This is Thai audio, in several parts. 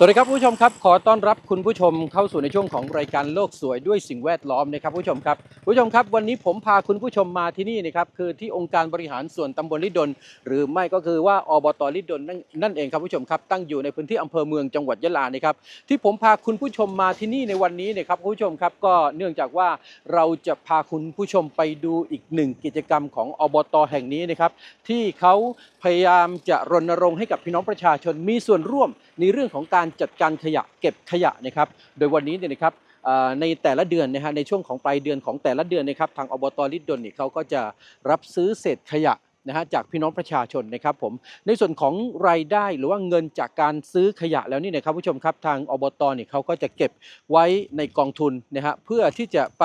สวัสดีครับผู้ชมครับขอต้อนรับคุณผู้ชมเข้าสู่ในช่วงของรายการโลกสวยด้วยสิ่งแวดล้อมนะครับผู้ชมครับผู้ชมครับ วันนี้ผมพาคุณผู้ชมมาที่นี่นะครับคือที่องค์การบริหารส่วนตำบลลิดลหรือไม่ก็คือว่าอบตลิดลนั่นนั่นเองครับผู้ชมครับตั้งอยู่ในพื้นที่อำเภอเมืองจังหวัดยะลานะครับที่ผมพาคุณผู้ชมมาที่นี่ในวันนี้เนะครับผู้ชมครับก็เนื่องจากว่าเราจะพาคุณผู้ชมไปดูอีกหนึ่งกิจกรรมของอบตแห่งนี้นะครับที่เขาพยายามจะรณรงค์ให้กับพี่น้องประชาชนมีส่วนร่วม ในเรื่องของการจัดการขยะเก็บขยะนะครับ โดยวันนี้เนี่ยนะครับในแต่ละเดือนนะฮะในช่วงของปลายเดือนของแต่ละเดือนนะครับทางอบตลิดดลเนี่ยเขาก็จะรับซื้อเศษขยะ นะฮะจากพี่น้องประชาชนนะครับผมในส่วนของรายได้หรือว่าเงินจากการซื้อขยะแล้วนี่นะครับผู้ชมครับทางอบตเนี่ยเขาก็จะเก็บไว้ในกองทุนนะฮะเพื่อที่จะไป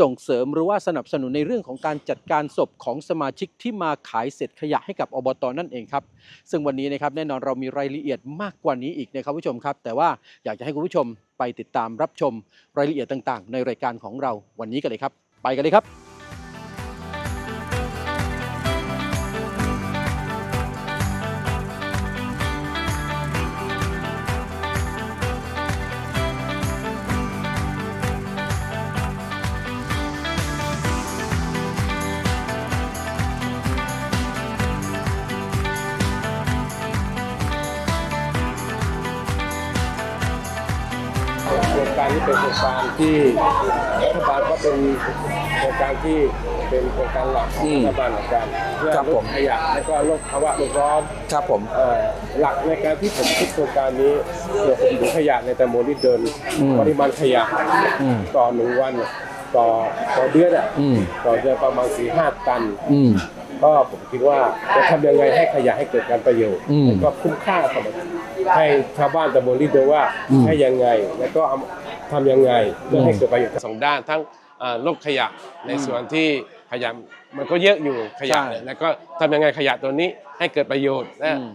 ส่งเสริมหรือว่าสนับสนุนในเรื่องของการจัดการศพของสมาชิกที่มาขายเศษขยะให้กับอบตนั่นเองครับซึ่งวันนี้นะครับแน่นอนเรามีรายละเอียดมากกว่านี้อีกนะครับผู้ชมครับ แต่ว่าอยากจะให้คุณผู้ชมไปติดตามรับชมรายละเอียดต่าง ๆ ในรายการของเราวันนี้กันเลยครับ ไปกันเลยครับ เป็นโครงการที่เป็นโครงการหลักของรัฐบาลเหมือนกันเพื่อครับลผดม ขยะและก็ลดภาวะโลกร้อนครับผม เอ่อหลักในการที่ผมคิดโครงการนี้เกี่ยวกับถุงขยะในตำบลที่เดินอืมปริมาณขยะอืม ต่อหนึ่งวันเนี่ยต่อต่อเดือนอะอืมต่อเดือนประมาณสี่ห้าตัน อืม ก็ผมคิดว่าจะทำยังไงให้ขยะให้เกิดการประโยชน์อืมแล้วก็คุ้มค่าสำหรับให้ชาวบ้านตำบลลิโดว่าอืมให้ยังไง แล้วก็เอาทำยังไงเพื่อให้เกิดประโยชน์สองด้านทั้ง เอ่อลดขยะในส่วนที่ขยะมันก็เยอะอยู่ขยะใช่เนี่ยแล้วก็ทำยังไงขยะตัวนี้ให้เกิดประโยชน์และอืม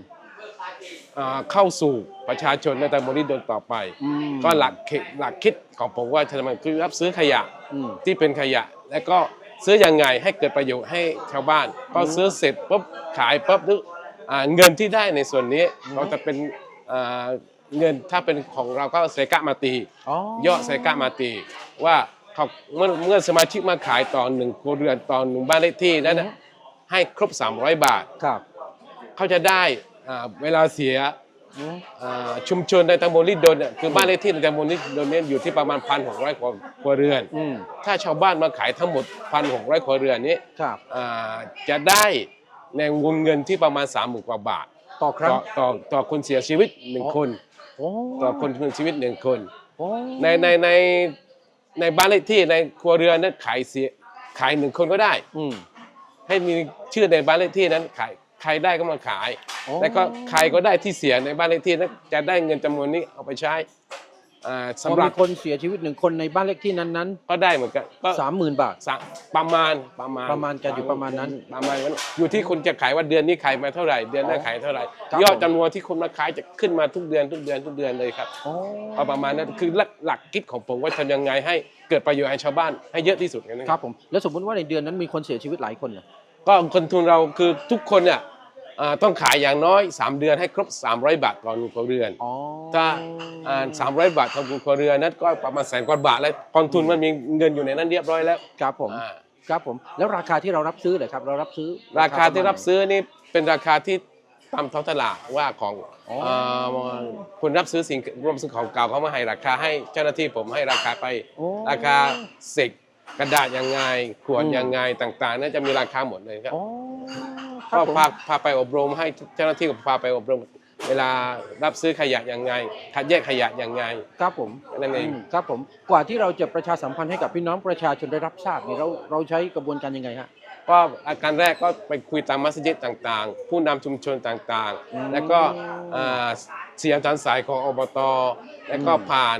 เอ่อเข้าสู่ประชาชนในตำบลลิโดต่อไปอืมก็หลักคิดหลักคิดของผมว่าจะทำคือรับซื้อขยะอืมที่เป็นขยะ แล้วก็ซื้อยังไงให้เกิดประโยชน์ให้ชาวบ้าน ก็ซื้อเสร็จปุ๊บขายปุ๊บหรืออ่าเงินที่ได้ในส่วนนี้ก็จะเป็นอ่าเงินถ้าเป็นของเราก็เซกะมาตีอ๋อยอดเซกะมาตีว่า เขาเมื่อเมื่อสมาชิกมาขายต่อหนึ่งครัวเรือนต่อหนึ่งบ้านเลขที่นั้นนะให้ครบ 300 บาท ครับ เขาจะได้อ่าเวลาเสียอืมอ่าชุมชนในตำบลลิดดลเนี่ยคือบ้านเลขที่ในตำบลลิดดลเนี่ยอยู่ที่ประมาณพันหกร้อยกว่าครัวเรือน อืมถ้าชาวบ้านมาขายทั้งหมดพันหกร้อยครัวเรือนนี้ครับ อ่าจะได้ในวงเงินที่ประมาณสามหมื่นกว่าบาท ต่อครั้งต่อต่อต่อคนเสียชีวิตหนึ่งอ๋อคน โอ้ต่อคนเสียชีวิตหนึ่งคน โอ้ในในใน ในบ้านเลขที่ในครัวเรือนนั้นขายเสียขายหนึ่งคนก็ได้ อืม ให้มีชื่อในบ้านเลขที่นั้นขายใครได้ก็มาขาย อ๋อ แล้วก็ใครก็ได้ที่เสียในบ้านเลขที่นั้นจะได้เงินจำนวนนี้เอาไปใช้ อ่าพอสำหรัมีบคนเสียชีวิตหนึ่งคนในบ้านเลขที่นั้นก็ได้เหมือนกันก็ๆสามหมื่นบาทสะประมาณประมาณประมาณจะอยู่ประมาณนั้นประมาณนั้นอยู่ที่คุณจะขายว่าเดือนนี้ขายมาเท่าไหร่ เดือนหน้าอ๋อขายเท่าไหร่ ครับยอดผม จำนวนที่คนมาขายจะขึ้นมาทุกเดือนทุกเดือนทุกเดือนเลยครับ อ๋อ เอาประมาณนั้นคือหลักหลักคิดของผมว่าทำยังไงให้เกิดประโยชน์ให้ชาวบ้านให้เยอะที่สุดนะคครัรับบผมแล้วสมมติว่าในเดือนนั้นมีคนเสียชีวิตหลายคนเหรอ ก็คนทุนเราคือทุกคนเนี่ยอ่า ต้องขายอย่างน้อย 3 เดือนให้ครบ 300 บาทต่อหนึ่งครัวเรือนอ๋อถ้าสามร้อยบาทต่อหนึ่งครัวเรือนนั้นก็ประมาณแสนกว่าบาทแล้วกองทุนมันมีเงินอยู่ในนั้นเรียบร้อยแล้วครับผมอ่าครับผมแล้วราคาที่เรารับซื้อเลยครับเรารับซื้อ ราคาที่รับอซื้อนี่เป็นราคาที่ตามท้องตลาดว่าของอ๋อเอ่อคนรับซื้อสิ่งรวมซื้อของเก่าเขามาให้ราคาให้เจ้าหน้าที่ผมให้ราคาไปโอ้ราคาเสกกระดาษยังไงขวดอืมยังไงต่างๆน่าจะมีราคาหมดเลยครับอ๋อครั ก็บผมพาพาไปอบรมให้เจ้าหน้าที่ก็พาไปอบรม เวลารับซื้อขยะยังไง คัดแยกขยะยังไง ครับผมนั่นเองมครับผมกว่าที่เราจะประชาสัมพันธ์ให้กับพี่น้องประชาชนได้รับทราบนี่เราเราใช้กระบวนการยังไงฮะก็อาการแรกก็ไปคุยตามมัสยิดต่างๆ ผู้นำชุมชนต่างอืมๆแล้วก็อ่าเสียงทันสายของอบต แล้วก็อืมผ่าน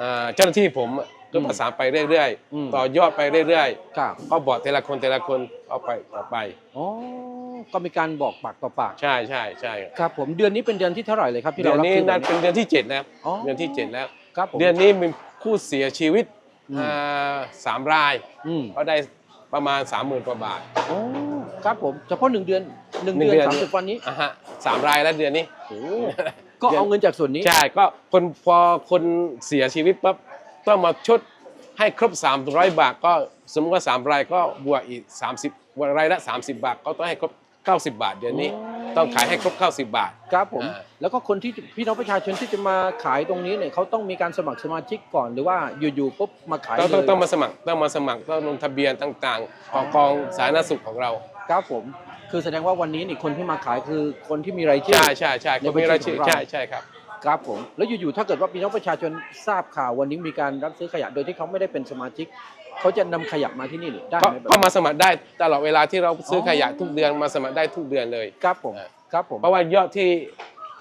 อ่าเจ้าหน้าที่ผมก็อืมประสานไปเรื่อยอืมๆต่อยอดไปเรื่อยครับๆก็บอกแต่ละคนแต่ละคนเอาไปต่อไปอ๋อ ก็มีการบอกปากต่อปากใช่ใช่ใช่ครับผมเดือนนี้เป็นเดือนที่เท่าไหร่เลยครับที่เดืเราอนรับนี้ซื้อนั่นแบบเป็นเดือนที่เจ็ดแล้วอ๋อเดือนที่เจ็ดแล้ว ครับผม เดือนนี้มีผู้เสียชีวิตอืม อ่าสามรายอืมก็ได้ประมาณสามหมื่นกว่าบาท โอ้ครับผมเฉพาะหนึ่งเดือนหนึ่งหนึ่งเดือนเดือน สามสิบวันนี้อะฮะสามรายแล้วเดือนนี้ โอ้ก็เอาเงินจากส่วนนี้ ใช่ก็คนพอคนเสียชีวิตปั๊บต้องมาชดให้ครบ 300 บาท ก็สมมติว่า3รายก็บวกอีก 30วันรายละ 30 บาทก็ต้องให้ครบ 90 บาทเดือนนี้อ๋อต้องขายให้ครบ 90 บาท ครับผม อ่า แล้วก็คนที่พี่น้องประชาชนที่จะมาขายตรงนี้เนี่ยเขาต้องมีการสมัครสมาชิกก่อนหรือว่าอยู่ๆปุ๊บมาขายต้องเลต้องยต้องมาสมัครต้องมาสมัครต้องลงทะเบียนต่างๆ ของกองสาธารณสุขของเรา ครับผม คือแสดงว่าวันนี้นี่คนที่มาขายคือคนที่มีรายชื่อ ใช่ใช่ใช่ในก็บัญมีชีรายชื่อของเรา ใช่ใช่ครับ ครับผม แล้วอยู่ๆถ้าเกิดว่าพี่น้องประชาชนทราบข่าววันนี้มีการรับซื้อขยะโดยที่เขาไม่ได้เป็นสมาชิก เขาจะนำขยะมาที่นี่หรือได้ก็ไหมแบบก็มาสมัครได้ตลอดเวลาที่เราซื้อออขยะทุกเดือนมาสมัครได้ทุกเดือนเลย ครับผมเออครับผม เพราะว่ายอดที่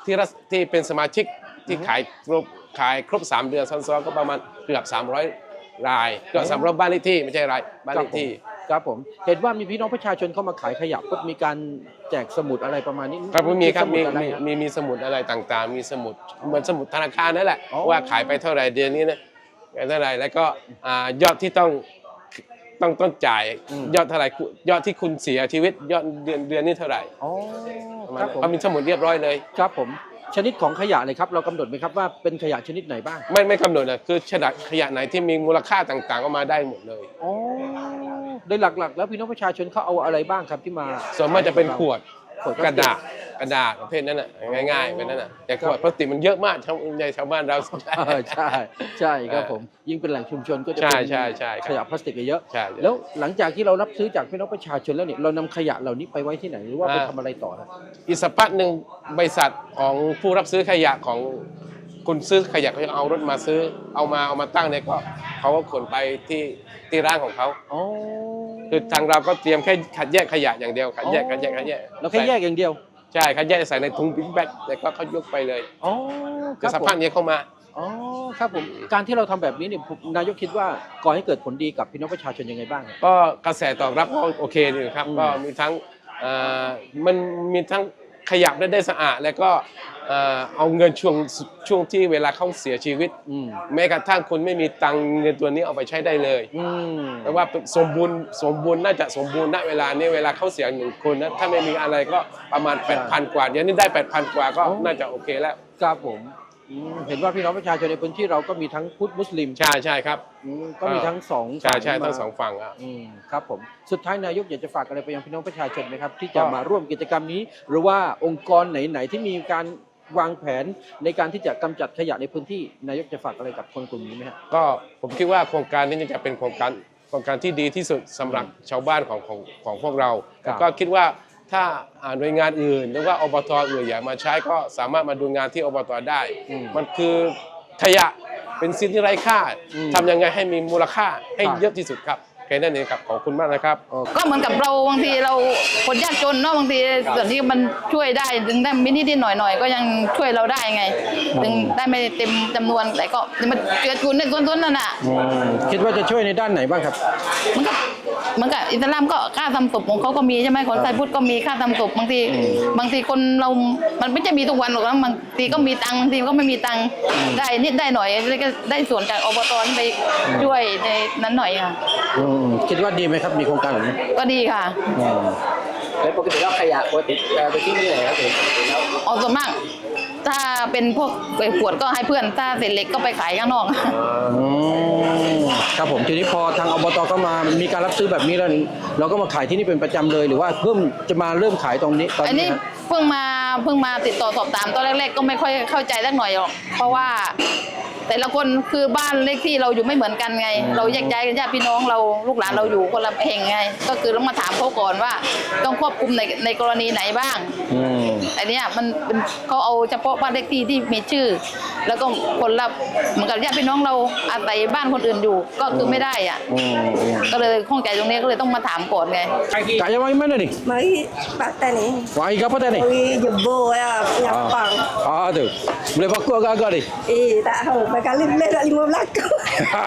ที่รัฐที่เป็นสมาชิกที่อือฮึขายครบขายครบ 3 เดือนซ้อนๆก็ประมาณเกือบ 300 รายเกือบอืมสามร้อยบ้านเลขที่ไม่ใช่รายบ้านเลขที่ครับผมเห็นว่ามีพี่น้องประชาชนเข้ามาขายขยะปุ๊บมีการแจกสมุดอะไรประมาณนี้ครับมีครับสมุมีดอะไรมีฮะ มีมีสมุดอะไรต่างๆ มีสมุดเหมือนสมุดธนาคารนั่นแหละอ๋อ ว่าขายไปเท่าไหร่เดือนนี้นะ เท่าไหร่แล้วก็อ่ายอดที่ต้องต้องต้องจ่ายยอดเท่าไหร่ยอดที่คุณเสียชีวิตยอดเดือนเดือนนี้เท่าไหร่อ๋อประมาคณรับนั้นผมเขามีสมุดเรียบร้อยเลยครับผมชนิดของขยะเลยครับเรากำหนดไหมครับว่าเป็นขยะชนิดไหนบ้าง ไม่ไม่กำหนดนะคือขยะขยะไหนที่มีมูลค่าต่างๆก็มาได้หมดเลยอ๋อโดยหลักๆ แล้วพี่น้องประชาชนเขาเอาอะไรบ้างครับที่มา ส่วนมากจะเป็นขวด ขวดพกลาระสติดาษกระดาษประเภทนั้นน่ะง่ายๆเป็นนั้นน่ะแต่ขวดพลาสติกมันเยอะมากชาวในชาวบ้านเรา เออใช่ใช่ครับผม ยิ่งเป็นแหล่งชุมชนก็จะใช่เป็นใช่ใช่ครับ ขยะพลาสติกเยอะใช่ แล้วหลังจากที่เรารับซื้อจากพี่น้องประชาชนแล้วเนี่ยเรานำขยะเหล่านี้ไปไว้ที่ไหนหรือว่าไปอ่า ทำอะไรต่อครับ อีกสักพักหนึ่งบริษัทของผู้รับซื้อขยะของคุณซื้อขยะเขาจะเอารถมาซื้อเอามาเอามาตั้งเนี่ยก็เขาก็ขนไปที่ที่ร้านของเขา อ๋อ คือทางเราก็เตรียมแค่คัดแยกขยะอย่างเดียวคัดแยกอ๋อคัดแยกคัดแยกเราแค่แยกอย่างเดียว ใช่คัดแยกใส่ในถุงบิ๊กแบ็คแล้วก็เขายกไปเลยอ๋อคแต่รับสักผมพักนี้เข้ามาอ๋อครับผมการที่เราทำแบบนี้เนี่ยผมนายกคิดว่าก่อให้เกิดผลดีกับพี่น้องประชาชนยังไงบ้างครับก็กระแสตอบรับก็โอเคดีครับอืมก็มีทั้งเอ่อมันมีทั้ง ขยับได้ได้สะอาด แล้วก็เอ่อเอาเงินช่วงช่วงที่เวลาเขาเสียชีวิตอืมแม้กระทั่งคนไม่มีตังค์เงินตัวนี้เอาไปใช้ได้เลยอืมแปลว่าสมบูรณ์สมบูรณ์น่าจะสมบูรณ์ณเวลานี้เวลาเขาเสียหนึ่งคนนะถ้าไม่มีอะไรก็ประมาณ8,000กว่าเดี๋ยวนี้ได้8,000กว่าก็น่าจะโอเคแล้วครับผม อืมเห็นว่าพี่น้องประชาชนในพื้นที่เราก็มีทั้งพุทธมุสลิมใช่ใช่ครับ อืมก็มีทั้งสองใช่ฝั่ใช่มาทั้งสองฝั่งอะ อืมครับผมสุดท้ายนายกอยากจะฝากอะไรไปยังพี่น้องประชาชนไหมครับ ที่จะก็มาร่วมกิจกรรมนี้ หรือว่าองค์กรไหนๆที่มีการวางแผนในการที่จะกำจัดขยะในพื้นที่นายกจะฝากอะไรกับคนกลุ่มนี้ไหมครับก็ผมคิดว่าโครงการนี้จะเป็นโครงการโครงการที่ดีที่สุดสำหรับชาวบ้านของของของพวกเราครับก็คิดว่า ถ้าอ่าหน่วยงานอื่น หรือว่าอบตอื่นอยากมาใช้ก็สามารถมาดูงานที่อบตได้อืมมันคือขยะเป็นสิ่งที่ไร้ค่าอืมทำยังไงให้มีมูลค่าให้ครับเยอะที่สุดครับแค่นั้นเองครับขอบคุณมากนะครับ ก็เหมือนกับเราบางทีเราคนยากจนเนาะบางทีส่วนที่มันช่วยได้ถึงได้มินิดๆหน่อยๆก็ยังช่วยเราได้ไง ถึงได้ไม่เต็มจำนวนแต่ก็มันเกิดคุณในส่วนๆนั่นน่ะคิดว่าจะช่วยในด้านไหนบ้างครับมันก็ เหมือนกับอิสลามก็ค่าทำศพของเขาก็มีใช่ไหมคนไทยพุทธก็มีค่าทำศพบางที บางทีคนเรา มันไม่จะมีทุกวันหรอกนะบางทีก็มีตังค์บางทีก็ไม่มีตังค์ได้นิดได้หน่อยแล้วก็ได้ส่วนจากอบตไปช่วยในนั้นหน่อยค่ะอืมคิดว่าดีไหมครับมีโครงการแบบนี้ก็ดีค่ะแล้วปกติแล้วขยะปกติเอ่อไปทิ้งที่ไหนครับผมปกติแล้วเอาส่วนมาก ถ้าเป็นพวกขวดก็ให้เพื่อน ถ้าเศษเหล็กก็ไปขายข้างนอก อืมครับผมทีนี้พอทางอบตก็มามีการรับซื้อแบบนี้แล้วเราก็มาขายที่นี่เป็นประจำเลยหรือว่าเพิ่มจะมาเริ่มขายตรงนี้ตอนอันนี้นี้ฮะเพิ่งมาเพิ่งมาติดต่อสอบถามตอนแรกๆ ก็ไม่ค่อยเข้าใจสักหน่อยหรอกเพราะว่า แต่ละคนคือบ้านเลขที่เราอยู่ไม่เหมือนกันไง เราแยกย้ายกันญาติพี่น้องเราลูกหลานเราอยู่คนละแห่งไง ก็คือต้องมาถามเขาก่อนว่า ต้องควบคุมในในกรณีไหนบ้างอืมอันเนี้ยมันเป็นเขาเอาเฉพาะบ้านเลขที่ที่มีชื่อ แล้วก็คนละเหมือนกับญาติพี่น้องเราอาศัยบ้านคนอื่นอยู่ก็คือไม่ได้อะอืมอืมก็เลยข้องใจตรงนี้ก็เลยต้องมาถามก่อนไง Kaya mai mana ni? Mari Pakatan ni. Mai ke apa tadi? Mari jebur ya, penyapang. Ah tu. Boleh pakai agak-agak ni. Eh, tak tahu. Berkali boleh tak lima belakang.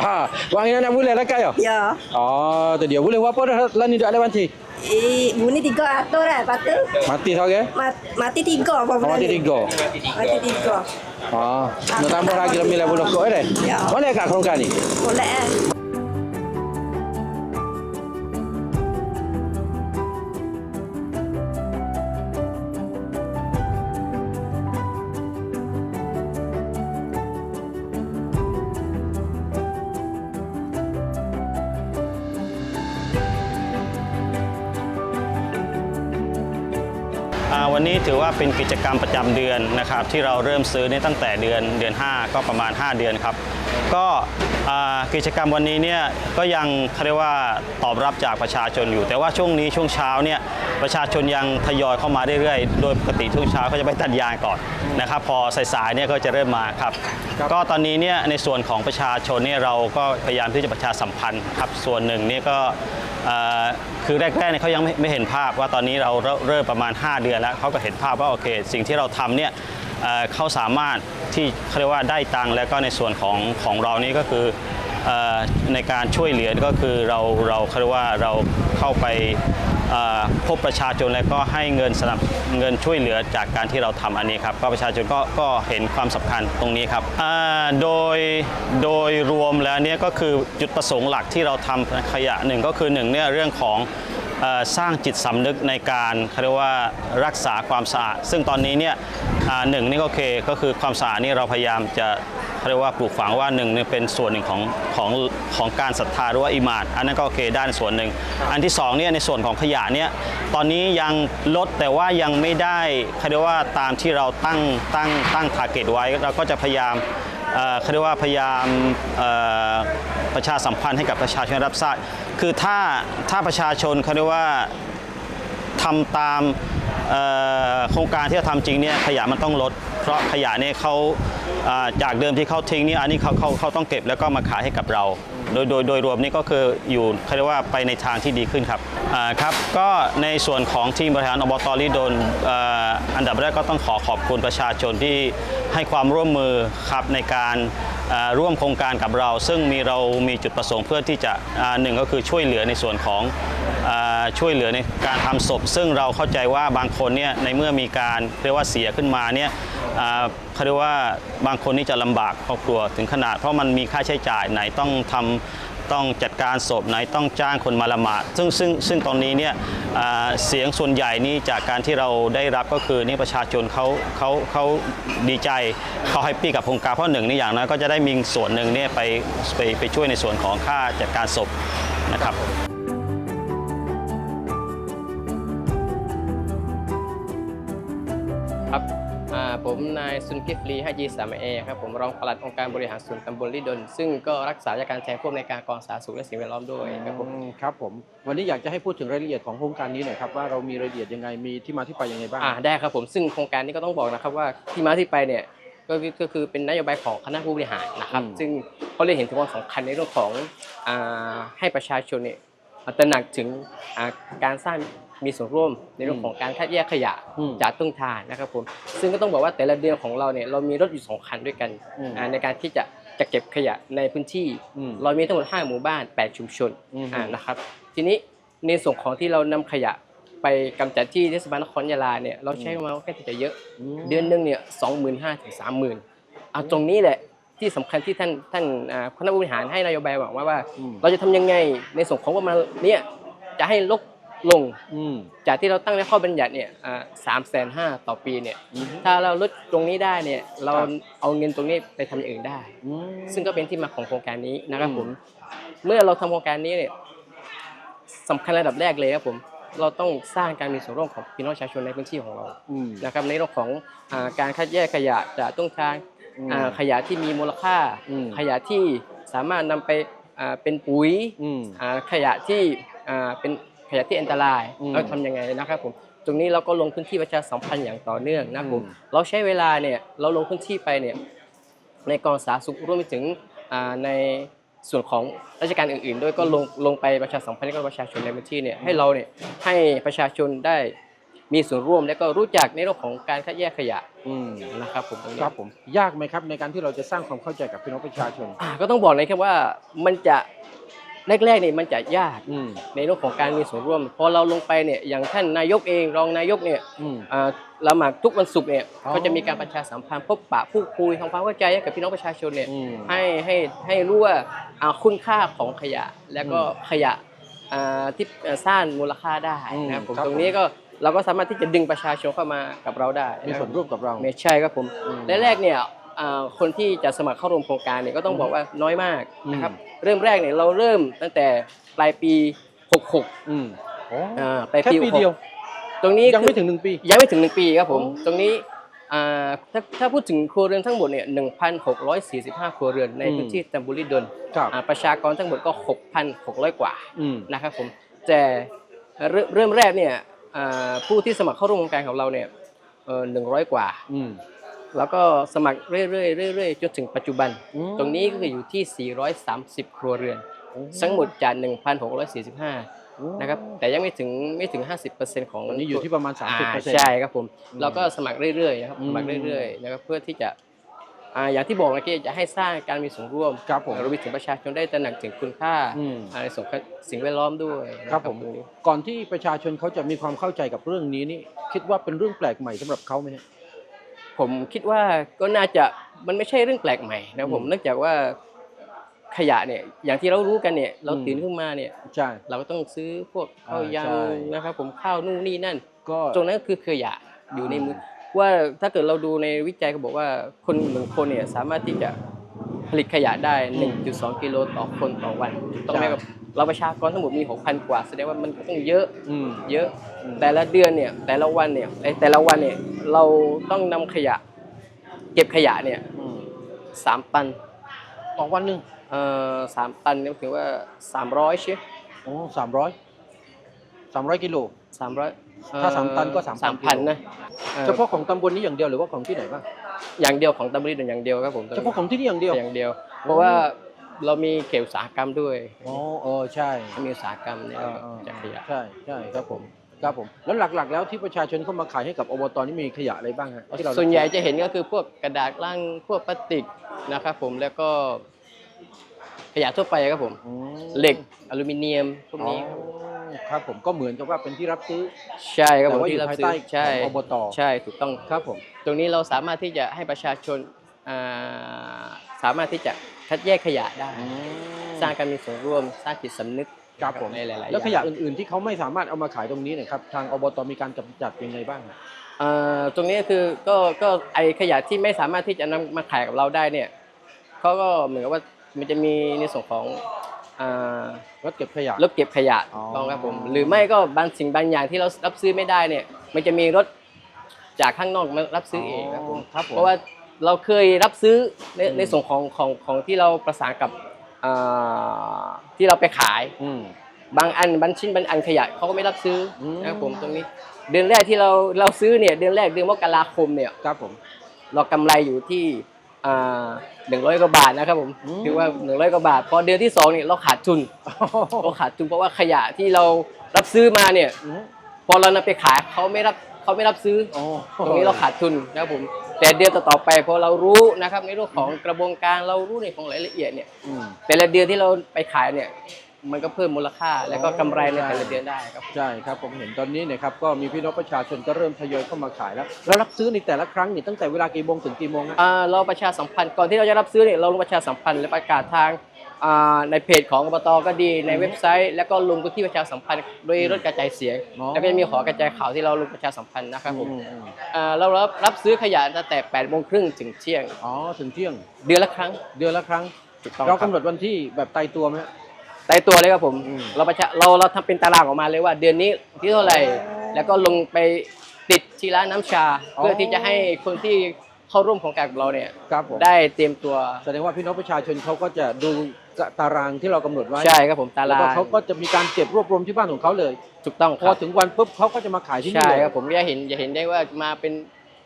Wang ini nak boleh lah kaya. ya. Ah tu dia. Boleh apa dah lah ni dak ada banci. Eh, bunyi tiga atur dah. Lepas tu, Mati sore. mat, mati tiga apa Oh, mati tiga. Mati tiga. Ah, nak tambah lagi lebih lah boleh kau eh. Ya. Boleh kat kerongkan ni? Boleh eh. วันนี้ถือว่าเป็นกิจกรรมประจำเดือนนะครับ ที่เราเริ่มซื้อเนี่ยตั้งแต่เดือนเดือน 5 ก็ประมาณ 5 เดือนครับ ก็กิจกรรมวันนี้เนี่ยก็ยังเขาเรียกว่าตอบรับจากประชาชนอยู่ แต่ว่าช่วงนี้ช่วงเช้าเนี่ยประชาชนยังทยอยเข้ามาเรื่อยๆ โดยปกติช่วงเช้าเขาจะไปตัดยางก่อน นะครับพอสายๆเนี่ยก็จะเริ่มมาครับ ก็ตอนนี้เนี่ยในส่วนของประชาชนเนี่ยเราก็พยายามที่จะประชาสัมพันธ์ครับส่วนหนึ่งเนี่ยก็เอ่อคือแรกๆเนี่ยเขายังไม่ไม่เห็นภาพว่าตอนนี้เราเริ่มเริ่มประมาณ 5 เดือนแล้วเขาก็เห็นภาพว่าโอเค สิ่งที่เราทำเนี่ยเอ่อเขาสามารถที่เขาเรียกว่าได้ตังค์แล้วก็ในส่วนของของเรานี่ก็คือเอ่อในการช่วยเหลือก็คือเราเราเขาเรียกว่าเราเข้าไปเอ่อ พบประชาชนแล้วก็ให้เงินสนับเงินช่วยเหลือจากการที่เราทำอันนี้ครับก็ประชาชนก็ก็เห็นความสำคัญตรงนี้ครับโดยโดยรวมแล้วเนี่ยก็คือจุดประสงค์หลักที่เราทำขยะหนึ่งก็คือหนึ่งเนี่ยเรื่องของอสร้างจิตสำนึกในการเขาเรียกว่ารักษาความสะอาด ซึ่งตอนนี้เนี่ยหนึ่งนี่ก็โอเคก็คือความสะอาดนี่เราพยายามจะ เรียกว่าปลูกฝังว่าหนึ่งเนี่ยเป็นส่วนหนึ่งของของของการศรัทธาหรือว่าอิมาน อันนั้นก็โอเคด้ในส่วนหนึ่ง อันที่สองเนี่ยในส่วนของขยะเนี่ยตอนนี้ยังลดแต่ว่ายังไม่ได้เขาเรียกว่าตามที่เราตั้งตั้งตั้งทาร์เก็ตไว้เราก็จะพยายามเขาเรียกว่าพยายามประชาสัมพันธ์ให้กับประชาชนรับทราบ คือถ้าถ้าประชาชนเขาเรียกว่าทำตามโครงการที่เราทำจริงเนี่ยขยะมันต้องลด เพราะขยะเนี่ยเขา จากเดิมที่เขาทิ้งนี่อันนี้เขาเขาเขาต้องเก็บแล้วก็มาขายให้กับเรา โดยโดยโดยรวมนี่ก็คืออยู่เขาเรียกว่าไปในทางที่ดีขึ้นครับครับก็ในส่วนของทีมบริหารอบตลิดลเอ่ออันดับแรกก็ต้องขอขอบคุณประชาชนที่ให้ความร่วมมือครับในการ ร่วมโครงการกับเรา ซึ่งมีเรามีจุดประสงค์เพื่อที่จะหนึ่งก็คือช่วยเหลือในส่วนของช่วยเหลือในการทำศพ ซึ่งเราเข้าใจว่าบางคนเนี่ยในเมื่อมีการเรียกว่าเสียขึ้นมาเนี่ยเขาเรียกว่าบางคนนี่จะลำบากครอบครัวถึงขนาดเพราะมันมีค่าใช้จ่ายไหนต้องทำ ต้องจัดการศพไหนต้องจ้างคนมาละหมาดซึ่งซึ่งซึ่งตอนนี้เนี่ยเสียงส่วนใหญ่นี่จากการที่เราได้รับก็คือนี่ประชาชนเขาเขาเขาดีใจเขาแฮปปี้กับโครงการเพราะหนึ่งนี่อย่างน้นก็จะได้มีส่วนหนึ่งเนี่ยไปไปไปช่วยในส่วนของค่าจัดการศพนะครับครับ ซุนกิฟลีฮาจีสามเอครับผมรองปลัดองค์การบริหารส่วนตำบลลิดลซึ่งก็รักษาราชการแทนผู้อำนวยการกองสาธารณสุขและสิ่งแวดล้อมด้วยครับผมอืมครับผมวันนี้อยากจะให้พูดถึงรายละเอียดของโครงการนี้หน่อยครับว่าเรามีรายละเอียดยังไงมีที่มาที่ไปยังไงบ้างอ่าได้ครับผมซึ่งโครงการนี้ก็ต้องบอกนะครับว่าที่มาที่ไปเนี่ยก็คือก็คือเป็นนโยบายของคณะผู้บริหารนะครับอืมซึ่งเขาเลยเห็นถึงความสำคัญในเรื่องของอ่าให้ประชาชนเนี่ยตระหนักถึงอ่าการสร้าง มีส่วนร่วมในเรื่องของการคัดแยกขยะอืมจากต้นทานนะครับผมซึ่งก็ต้องบอกว่าแต่ละเดือนของเราเนี่ยเรามีรถอยู่สองคันด้วยกันอืมอ่าในการที่จะจะเก็บขยะในพื้นที่อืมเรามีทั้งหมด 5 หมู่บ้าน 8 ชุมชนอืมอ่านะครับทีนี้ในส่วนของที่เรานำขยะไปกำจัดที่เทศบาลนครยะลาเนี่ยเราใช้มาแค่จะเยอะมเดือนหนึงเนี่ยสองหมื่นห้าถึงสามหมื่นเอาตรงนี้แหละที่สำคัญที่ท่านท่านอ่าคณะผู้บริหารให้นโยบายบอกว่าว่าอืมเราจะทำยังไงในส่วนของว่ามันเนี่ยจะให้ลด ลงอืม จากที่เราตั้งในข้อบัญญัติเนี่ยสามแสนห้าต่อปีเนี่ย อืมถ้าเราลดตรงนี้ได้เนี่ย เราครับเอาเงินตรงนี้ไปทำอย่างอื่นได้อืมซึ่งก็เป็นที่มาของโครงการนี้นะครับอืมผม เมื่อเราทำโครงการนี้เนี่ยสำคัญระดับแรกเลยครับผม เราต้องสร้างการมีส่วนร่วมของพี่น้องประชาชนในพื้นที่ของเรา อืม นะครับในเรื่องของอาการคัดแยกขยะจากต้นทางอืมอ่าขยะที่มีมูลค่า อืม ขยะที่สามารถนำไปอ่าเป็นปุ๋ยอืม อ่าขยะที่อ่าเป็นข ยะที่อันตรายอืมเราทำยังไงนะครับผมตรงนี้เราก็ลงพื้นที่ประชาสัมพันธ์อย่างต่อเนื่องนะครับผมอืมเราใช้เวลาเนี่ยเราลงพื้นที่ไปเนี่ยในกองสาธารณสุขรวมไปถึงอ่าในส่วนของราชการอื่นๆ ด้วยก็ลงลงไปประชาสัมพันธ์กับประชาชนในพื้นที่เนี่ยให้เราเนี่ยให้ประชาชนได้มีส่วนร่วมและก็รู้จักในเรื่องของการคัดแยกขยะอืมนะครับผมตรงนี้ครับผมยากไหมครับในการที่เราจะสร้างความเข้าใจกับพี่น้องประชาชนอ่าก็ต้องบอกเลยครับว่ามันจะ แรกๆเนี่ยมันจะยากอืม ในเรื่องของการมีส่วนร่วม พอเราลงไปเนี่ยอย่างท่านนายกเองรองนายกเนี่ยอืม อ่าละหมาดทุกวันศุกร์เนี่ยอ๋อ ก็จะมีการประชาสัมพันธ์พบปะพูดคุยทำความเข้าใจให้กับพี่น้องประชาชนเนี่ย อืม ให้ให้ให้รู้ว่าอ่าคุณค่าของขยะแล้วก็อืมขยะอ่าที่เอ่อสร้างมูลค่าได้อืมนะครับผมครับตรงนี้ก็เราก็สามารถที่จะดึงประชาชนเข้ามากับเราได้มีส่วนร่วมกับเราไม่ใช่ครับผมอืม แรกๆเนี่ยอ่า คนที่จะสมัครเข้าร่วมโครงการเนี่ยก็ต้องบอกว่าน้อยมากนะครับอืเริ่มแรกเนี่ยเราเริ่มตั้งแต่ปลายปี 66อืมโอ้อ่าปลายแค่ปีปี66เดียวตตรงนี้ยังคือไม่ถึงหนึ่งปียังไม่ถึงหนึ่งปีครับผมโอ้ตรงนี้อ่าถ้าถ้าพูดถึงครัวเรือนทั้งหมดเนี่ย1,645 ครัวเรือนในอืมพื้นที่ตำบลลิดลครับอ่าประชากรทั้งหมดก็ 6,600 กว่าอืมนะครับผมแต่เริ่มเริ่มแรกเนี่ยอ่าผู้ที่สมัครเข้าร่วมโครงการของเราเนี่ยเอ่อ100กว่าอืม แล้วก็สมัครเรื่อยๆเรื่อยๆจนถึงปัจจุบันอืมตรงนี้ก็คืออยู่ที่ 430 ครัวเรือน ทั้งหมดจาก 1,645 นะครับ แต่ยังไม่ถึงไม่ถึง 50%ของตอนนี้อยู่ที่ประมาณ 30%อ่าใช่ครับผม เราก็สมัครเรื่อยๆนะครับอืมสมัครเรื่อยๆนะครับเพื่อที่จะอ่าอย่างที่บอกเมื่อกี้จะให้สร้างการมีส่วนร่วมครับผมรวมไปถึงประชาชนได้ตระหนักถึงคุณค่าอืมอ่าในส่วนของสิ่งแวดล้อมด้วยนะครับผมตรงนี้ก่อนที่ประชาชนเขาจะมีความเข้าใจกับเรื่องนี้นี่คิดว่าเป็นเรื่องแปลกใหม่สำหรับเขาไหมฮะ ผมคิดว่าก็น่าจะมันไม่ใช่เรื่องแปลกใหม่นะครับผมอืมเนื่องจากว่าขยะเนี่ยอย่างที่เรารู้กันเนี่ยเราอืมตื่นขึ้นมาเนี่ยใช่เราก็ต้องซื้อพวกข้าวอ่าใช่ยำนะครับผมข้าวนู่นนี่นั่น ก็ตรงนั้นคือขยะอยู่ในมือว่าถ้าเกิดเราดูในวิจัยเขาบอกว่าคนหนึ่งคนเนี่ยสามารถที่จะผลิตขยะได้ 1.2 กิโลต่อคนต่อวันต้องไหมครับ เราประชากรทั้งหมดมี 6,000 กว่า แสดงว่ามันก็ต้องเยอะอืม เยอะ อืม แต่ละเดือนเนี่ย แต่ละวันเนี่ยไอ้แต่ละวันเนี่ย เราต้องนำขยะ เก็บขยะเนี่ยอืมสามตัน ต่อวันหนึ่งเอ่อสามตันเนี่ยถือว่า300ใช่โอ้สามร้อยสามร้อยกิโล สามร้อยถ้าสามตันก็3,000สามพันนะออเฉพาะของตำบลนี้อย่างเดียวหรือว่าของที่ไหนบ้างอย่างเดียวของตำบลอย่างเดียวครับผมเฉพาะของที่นี่อย่างเดียว อย่างเดียว เพราะว่า เรามีเขตอุตสาหกรรมด้วยอ๋อเออใช่มีอุตสาหกรรมเนี่ยเออเออจากขยะ ใช่ใช่ครับผมครับผม แล้วหลักๆ แล้วที่ประชาชนเข้ามาขายให้กับอบตนี่มีขยะอะไรบ้างฮะที่เราส่วนใหญ่จะเห็นก็คือพวกกระดาษลังพวกพลาสติกนะครับผมแล้วก็ขยะทั่วไปครับผม อืมเหล็กอลูมิเนียมพวกอ๋อนี้ครับผมก็เหมือนกับว่าเป็นที่รับซื้อใช่ครับผแต่มว่าอที่ยู่รับภายซื้ใต้อใช่ของอบตใช่ถูกต้อง ครับผม ตรงนี้เราสามารถที่จะให้ประชาชนอ่าสามารถที่จะ คัดแยกขยะได้ สร้างการมีส่วนร่วมสร้างจิตสำนึกครับผมในหลายๆแล้วขยะางอื่นๆที่เขาไม่สามารถเอามาขายตรงนี้เนะครับทางอบตมีการกำจัดยังไงบ้างฮะเอ่อตรงนี้คือก็ก็ไอขยะที่ไม่สามารถที่จะนำมาขายกับเราได้เนี่ยเขาก็เหมือนกับว่ามันจะมีในส่วนของอ่ารถเก็บขยะรถเก็บขยะอ๋อต้องครับผมหรือไม่ก็บางสิ่งบางอย่างที่เรารับซื้อไม่ได้เนี่ย มันจะมีรถจากข้างนอกมารับซื้อเองครับผมครับผมเพราะว่า เราเคยรับซื้อในอืมในส่วนของของของที่เราประสานกับอ่าที่เราไปขาย อืม บางอันบางชิ้นบางอันขยะเขาก็ไม่รับซื้ออม นะครับผมตรงนี้ เดือนแรกที่เราเราซื้อเนี่ยเดือนแรกเดือนมกราคมเนี่ย ครับผม เรากำไรอยู่ที่อ่าหนึ่งร้อยกว่าบาทนะครับผมอืม ถือว่าหนึ่งร้อยกว่าบาท พอเดือนที่สองเนี่ยเราขาดทุนเราขาดทุนเพราะว่าขยะที่เรารับซื้อมาเนี่ย อืมพอเรานำไปขายเขาไม่รับเขาไม่รับซื้ออ๋อตรงนี้เราขาดทุนนะครับผม แต่เดือนต่อๆไปพอเรารู้นะครับ ในเรื่องของกระบวนการเรารู้ในของรายละเอียดเนี่ยอืม แต่ละเดือนที่เราไปขายเนี่ยมันก็เพิ่มมูลค่า แล้วก็กำไรในใช่แต่ละเดือนได้ครับ ใช่ครับผมเห็นตอนนี้เนะครับก็มีพี่น้องประชาชนก็เริ่มทยอยเข้ามาขายแล้วแล้วรับซื้อในแต่ละครั้งนี่ตั้งแต่เวลากี่โมงถึงกี่โมงฮะ อ่าเราประชาสัมพันธ์ก่อนที่เราจะรับซื้อเนี่ยเราลงประชาสัมพันธ์และประกาศทางอ่า ในเพจของอบตก็ดีในเว็บไซต์ แล้วก็ลงพื้นที่ประชาสัมพันธ์โดยรถกระจายเสียงอ๋อแล้วก็จะมีหอกระจายข่าวที่เราลงประชาสัมพันธ์นะครับผมอือืมอ่าเรารับรับซื้อขยะตั้งแต่8โมงครึ่งถึงเที่ยงอ๋อถึงเที่ยง เดือนละครั้ง เดือนละครั้งถูกต้องเราครักำบหนดวันที่แบบตายตัวไหมฮะตายตัวเลยครับผมอืมเราประชาเราเราทำเป็นตารางออกมาเลยว่า เดือนนี้ที่เท่าไหร่แล้วก็ลงไปติดที่ร้านน้ำชา เพื่อที่จะให้คนที่เข้าร่วมโครงการกับเราเนี่ยครับผมได้เตรียมตัวแสดงว่าพี่น้องประชาชนเขาก็จะดู ตารางที่เรากำหนดไว้ใช่ครับผมตาแล้วราก็งเขาก็จะมีการเก็บรวบรวมที่บ้านของเขาเลยถูกต้องพคอรับถึงวันปุ๊บเขาก็จะมาขายที่นี่ใช่เลยครับผมจะเห็นจะเห็นได้ว่ามาเป็น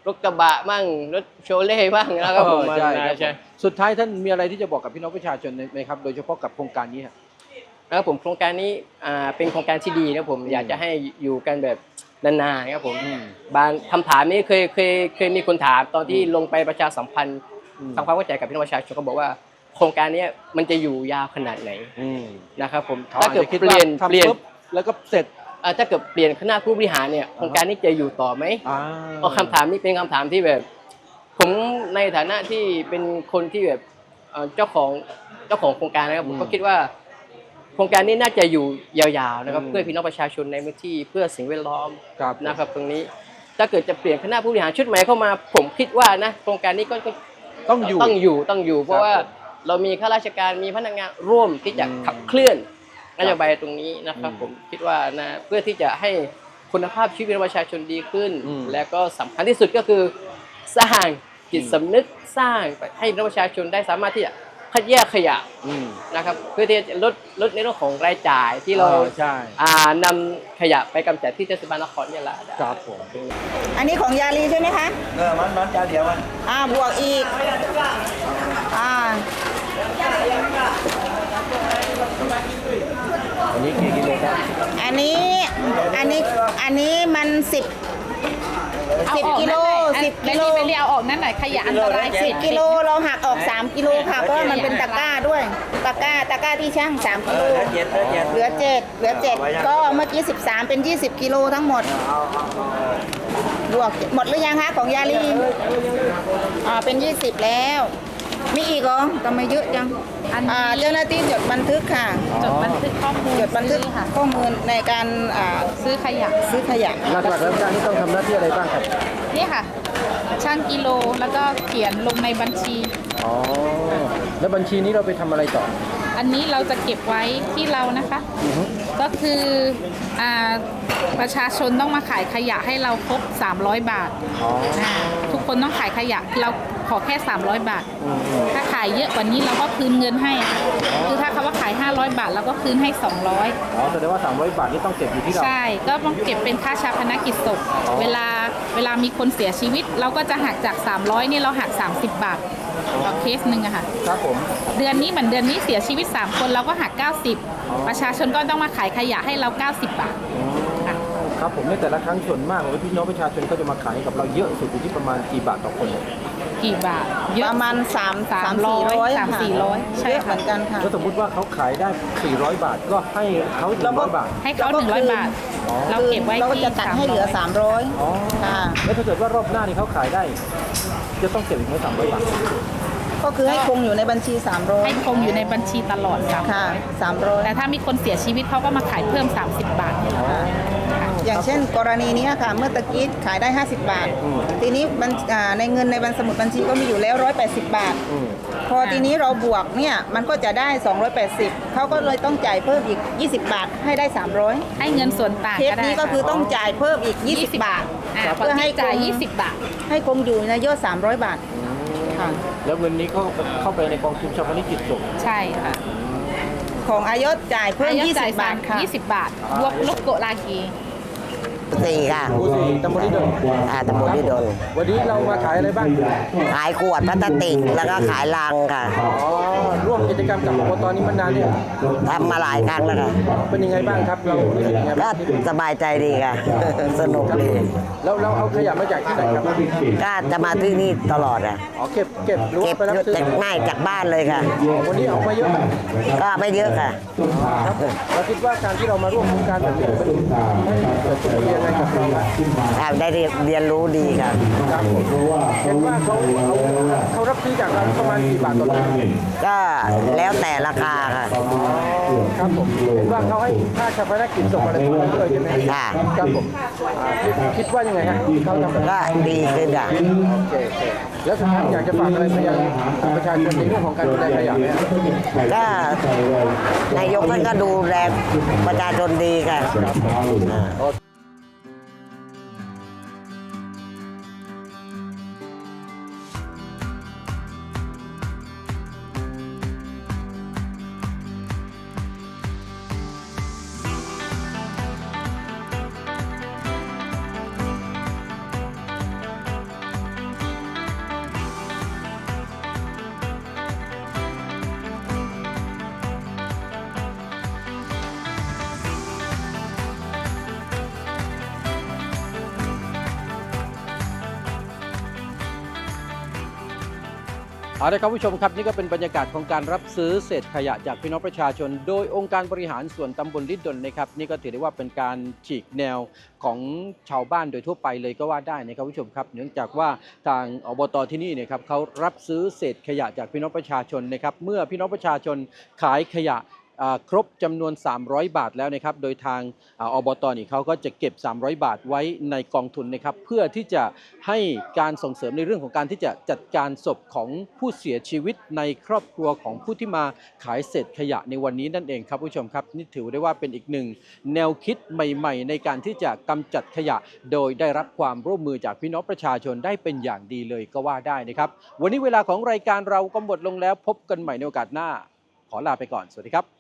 รถกระบะมั่งรถโชเล่บ้างนะครับผมเออใช่ครับใช่สุดท้ายท่านมีอะไรที่จะบอกกับพี่น้องประชาชนไหมครับโดยเฉพาะกับโครงการนี้ฮะนะครับผมโครงการนี้อ่าเป็นโครงการที่ดีนะครับผมอืมอยากจะให้อยู่กันแบบนานๆครับผมอืมบางคำถามนี้เคยเคยเคยมีคนถามตอนที่อืมลงไปประชาสัมพันธ์อืมทำความเข้าใจกับพี่น้องประชาชนก็บอกว่า โครงการเนี้ยมันจะอยู่ยาวขนาดไหนอืมนะครับผมเขาถ้าอาจเกิดจะคิดเปว่าลี่ยนทำเปลี่ยนปุ๊บแล้วก็เสร็จเอ่อถ้าเกิดเปลี่ยนคณะผู้บริหารเนี่ยโครงการนี้จะอยู่ต่อไหมอ่าเอาคำถามนี้เป็นคำถามที่แบบ ผมในฐานะที่เป็นคนที่แบบเอ่อเจ้าของเจ้าของโครงการนะครับผมก็คิดว่า โครงการนี้น่าจะอยู่ยาวๆนะครับ เพื่อพี่น้องประชาชนในพื้นที่เพื่อสิ่งแวดล้อมครับนะครับ ตรงนี้ ถ้าเกิดจะเปลี่ยนคณะผู้บริหารชุดใหม่เข้ามา ผมคิดว่านะโครงการนี้ก็ก็ต้องอยู่ต้องอยู่ต้องอยู่ เพราะว่าผม เรามีข้าราชการมีพนักงานร่วมที่จะอืมขับเคลื่อนนโยบายตรงนี้นะครับอืมผมคิดว่านะเพื่อที่จะให้คุณภาพชีวิตของประชาชนดีขึ้นอืมและก็สำคัญที่สุดก็คือสร้างจิตสำนึกสร้างให้ประชาชนได้สามารถที่จะคัดแยกขยะอืมนะครับเพื่อที่จะลดลดในเรื่องของรายจ่ายที่เราออใช่อ่านำขยะไปกำจัดที่เทศบาลนครยะลาได้ครับผมอันนี้ของยาลีใช่ไหมคะเออมันมันจานเดียวมันอ่าบวกอีกอ่า อันนี้กี่กิโลครับอันนี้อันนี้อันนี้มันสิบสิบกิโลสิบกิโลไปเรียเอาออกนั่นหน่อยขยะอันตรายสิบกิโลเราหักออก3กิโลค่ะเพราะว่ามันเป็นตะกร้าด้วยตะกร้าตะกร้าที่ช่าง3กิโลเหลือเจ็ดเหลือเจ็ดก็เมื่อกี้13เป็น20กิโลทั้งหมดบวกหมดหรือยังคะของยาลีอ่าเป็น20แล้ว มีอีกเหรอทำไมเยอะจังอ่าเจ้าหน้าที่จดบันทึกค่ะ จดบันทึกข้อมูลจดบันทึกข้อมูลในการอ่าซื้อขยะ ซื้อขยะ หลักๆแล้วการที่ต้องทำหน้าที่อะไรบ้างครับ นี่ค่ะ ช่างกิโลแล้วก็เขียนลงในบัญชี อ๋อ แล้วบัญชีนี้เราไปทำอะไรต่อ อันนี้เราจะเก็บไว้ที่เรานะคะ ก็คืออ่าประชาชนต้องมาขายขยะให้เราครบ 300 บาทอ๋อาทุกคนต้องขายขยะเราขอแค่ 300 บาท ถ้าขายเยอะกว่านี้เราก็คืนเงินให้คือถ้าเขาว่าขาย 500 บาทเราก็คืนให้ 200 อ๋อแสดงว่า 300 บาทนี่ต้องเก็บอยู่ที่เรา ใช่ ก็ต้องเก็บเป็นค่าชาพนกิจศพอ๋อเวลาเวลามีคนเสียชีวิต เราก็จะหักจาก 300 นี่เราหัก 30 บาท ต่อเคสหนึ่งอะค่ะ ครับผม เดือนนี้เหมือนเดือนนี้เสียชีวิต 3 คนเราก็หัก 90 ประชาชนก็ต้องมาขายขยะให้เรา 90 บาทค่ะครับผมในแต่ละครั้งส่วนมากเลยพี่น้องประชาชนก็จะมาขายให้กับเราเยอะสุดอยู่ที่ประมาณกี่บาทต่อคน กี่บาทเยปอะระมาณ3สาม3ร้อย400สามสี่ร้อยใช่เยอะเหค่ะมือนกันค่ะ แล้วสมมุติว่าเขาขายได้ 400 บาทก็ให้เขาแล้วก็100บาท ให้เขาแล้วก็คืน100บาทเราเก็บไว้เราก็ที่จะตัดให้เหลือ 300 อ๋อค่ะ แล้วถ้าเกิดว่ารอบหน้านี่เขาขายได้ จะต้องเก็บอีกไหม300บาท ก็คือให้คงอยู่ในบัญชีให้คงอยู่ในบัญชีตลอดครับ300ค่ะแต่ถ้ามีคนเสียชีวิตเขาก็มาขายเพิ่ม 30 บาทเนี่ยค่ะ300 อย่างเช่น กรณีเนี้ยค่ะ เมื่อตะกี้ขายได้ 50 บาท ทีนี้บัญอ่าในเงินในบัญสมุดบัญชีก็มีอยู่แล้ว 180 บาทอืมพอทีนี้เราบวกเนี่ยมันก็จะได้ 280 เขาก็เลยต้องจ่ายเพิ่มอีก 20 บาทให้ได้ 300ให้เงินส่วนต่างเคสก็ได้นี้ก็คือต้องจ่ายเพิ่มอีก 20 20บาทอ่าเพื่อให้จ่ายคง20บาท ให้คงอยู่ในยอด300 บาทค่ะ แล้วเงินนี้เขาเข้าไปในกองทุนชาวพนิกิจศพใช่ค่ะของอายศจ่ายเพิ่ม อายจ่าย20 บาทค่ะ 20 บาท บวกลูกโกะลากี สี่ค่ะผู้สี่ตำบลที่ดนอ่าตำบลที่ดน วันนี้เรามาขายอะไรบ้าง ขายขวดพลาสติกแล้วก็ขายลังค่ะอ๋อ ร่วมกิจกรรมกับอบตนี้มานานเนี่ยงทำมาหลายครั้งแล้วค่ะเป็นยังไงบ้างครับ เรารู้สึกยังไงก็บ้างสบายใจดีค่ะ สนุกดีแล้วเราเอาขยะมาจากที่ไหนครับ ก็จะมาที่นี่ตลอดอะอ๋อ เก็บ เก็บหรือเก็ว่าบไปรับซื้อจากง่ายจากบ้านเลยค่ะ วันนี้เอามาเยอะไหมก็ไม่เยอะค่ะ ครับ เราคิดว่าการที่เรามาร่วมโครงการแบบนี้มันให้เกิดผลยังไงกับเราบ้างค่ะได้เรียนรู้ดีค่ะครับผมเห็นว่าเขาเอาเขารับซื้อจากเราประมาณกี่บาทต่อตันก็แล้วแต่ราคาค่ะครับผมเห็นว่าเขาให้ค่าชาพนักกิจศพอะไรพวกนั้นด้วยใช่ไหมค่ะครับผมอ่าคิดคิดว่ายังไงฮะเขาทำแบบนี้ก็ดีขึ้นค่ะโอเคโอเคแล้วสุดท้ายอยากจะฝากอะไรไปยังประชาชนในเรื่องของการดูแลขยะไหมฮะก็นายกท่านก็ดูแลประชาชนดีค่ะอ่าเอ ละครับผู้ชมครับนี่ก็เป็นบรรยากาศของการรับซื้อเศษขยะจากพี่น้องประชาชน โดยองค์การบริหารส่วนตำบลลิดดนนะครับนี่ก็ถือได้ว่าเป็นการฉีกแนวของชาวบ้านโดยทั่วไปเลยก็ว่าได้นะครับผู้ชมครับ เนื่องจากว่าทางอบตที่นี่นะครับเขารับซื้อเศษขยะจากพี่น้องประชาชนนะครับเมื่อพี่น้องประชาชนขายขยะ ครบจำนวน 300 บาทแล้วนะครับ โดยทางอบตนี่เขาก็จะเก็บ 300 บาทไว้ในกองทุนนะครับ เพื่อที่จะให้การส่งเสริมในเรื่องของการที่จะจัดการศพของผู้เสียชีวิตในครอบครัวของผู้ที่มาขายเศษขยะในวันนี้นั่นเองครับผู้ชมครับนี่ถือได้ว่าเป็นอีกหนึ่งแนวคิดใหม่ ๆ ในการที่จะกำจัดขยะ โดยได้รับความร่วมมือจากพี่น้องประชาชนได้เป็นอย่างดีเลยก็ว่าได้นะครับ วันนี้เวลาของรายการเราก็หมดลงแล้วพบกันใหม่ในโอกาสหน้า ขอลาไปก่อน สวัสดีครับ